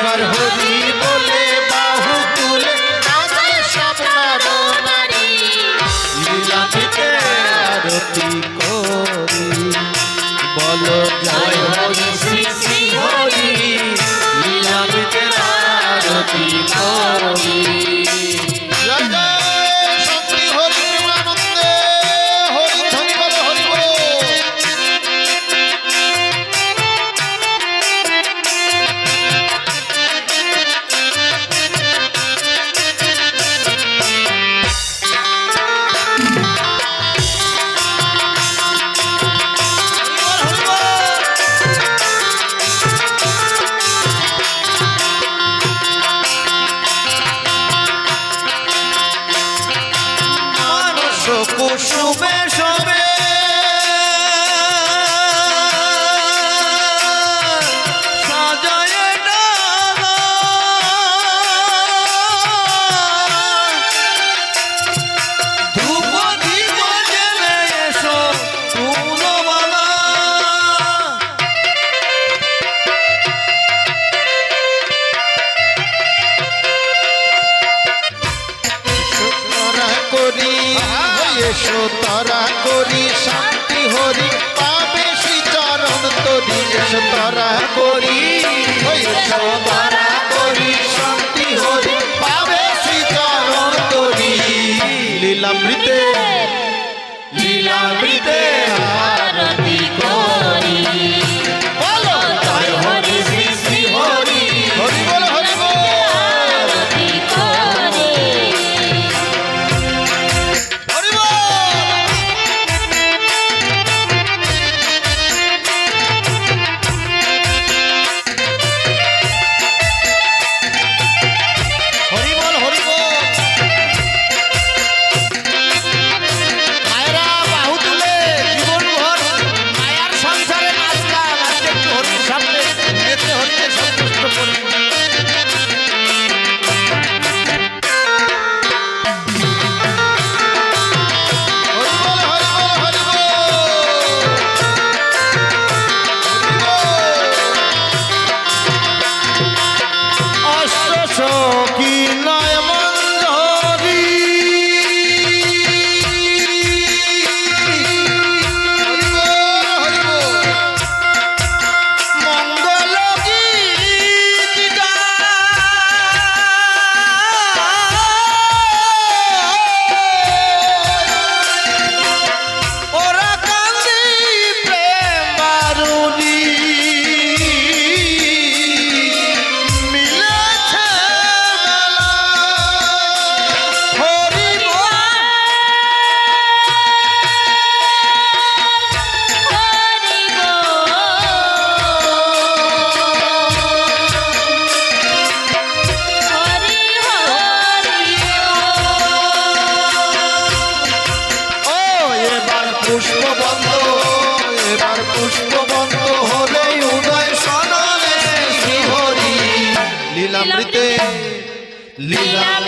এবার হরি বলে বাহু তুলে নাচে সব নর নারী। লীলা থেকে আরতি শুভে শুভে করি শান্তি হরি পাবে শ্রী চরণ তরি। এসো তরা করি। সবা সামনে leave out.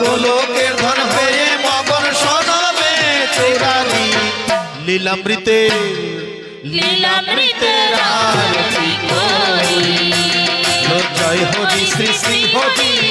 গোলকের ধন পেয়ে মগন শোনাবে চৌরানি। লীলামৃতে করি। জয় হরি শ্রী শ্রী হরি।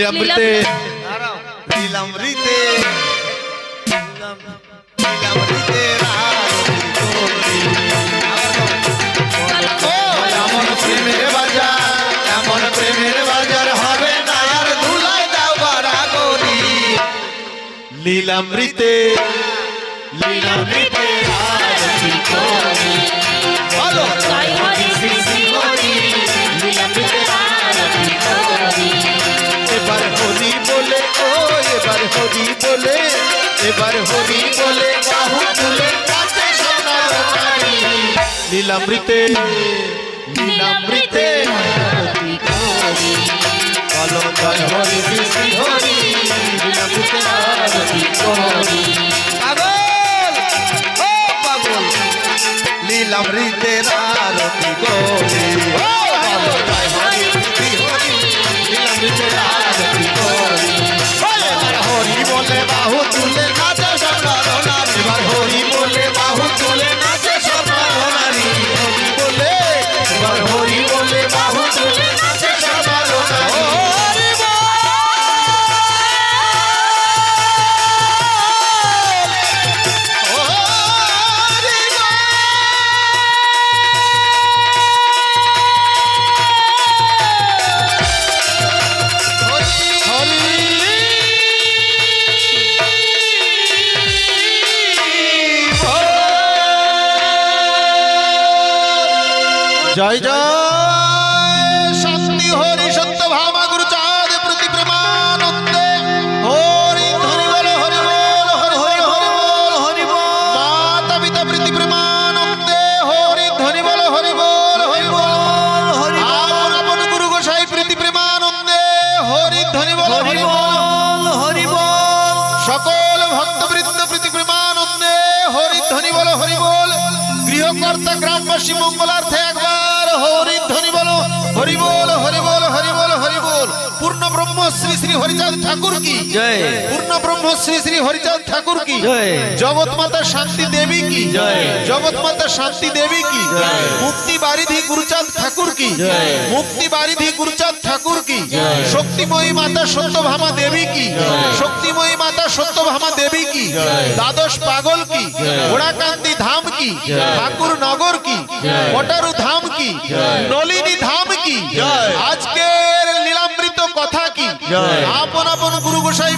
লীলামৃতে লীলামৃতে লীলামৃতে এমন প্রেমের বাজার এমন প্রেমের বাজার হবে না আর ধুলাই দাও বড়া করি লীলামৃতে লীলামৃতে আরতি করি বলো জয় হরি শ্রী শ্রী হরি এবার হরি বলে এবার হরি বলে বাহু তুলে কাছে সোনার আরতি করি বলো জয় হরি আরতি করি। পাগল ও পাগল লীলামৃতের আরতি করি। বলো জয় হরি জয় জয়। শান্তি হরি সত্য ভামা গুরু চাঁদ প্রতি প্রেমানন্দে হরি হরি বল হরি বল, হরি হরি হরি বল হরি বল। মাতা পিতা প্রীতি প্রেমানন্দে হরি ধরি বল হরি বল হরি বল। হরি আপন আপন গুরু গোসাই প্রীতি প্রেমানন্দে হরি ধরি বল হরি বল হরি বল। সকল ভক্তবৃন্দ প্রীতি প্রেমানন্দে হরি ধ্বনি বল হরি বল। গৃহকর্তা গ্রামবাসী মঙ্গলার্থে একবার হরি ধ্বনি বলো হরি বল হরি বল হরি বল হরি বল পূর্ণ ব্রহ্ম শ্রী শ্রী হরিচাঁদ ঠাকুর কি জয় পূর্ণ ব্রহ্ম শ্রী শ্রী হরিচাঁদ ঠাকুর কি জয়। জগৎ মাতা শান্তি দেবী কি জয়। জগৎ মাতা শান্তি দেবী কি জয়। মুক্তি বারিধি গুরুচাঁদ ঠাকুর কি জয়। মুক্তি বারিধি গুরুচাঁদ ঠাকুর কি শক্তিময়ী মাতা সত্যভামা দেবী কি শক্তিময়ী মাতা সত্যভামা দেবী কি দ্বাদশ পাগল কি ওড়াকান্দি ধাম কি ঠাকুর নগর কি পটারু ধাম কি? নলিনী ধাম কি? আজকের লীলামৃত কথা কি। আপন আপন গুরু গোসাই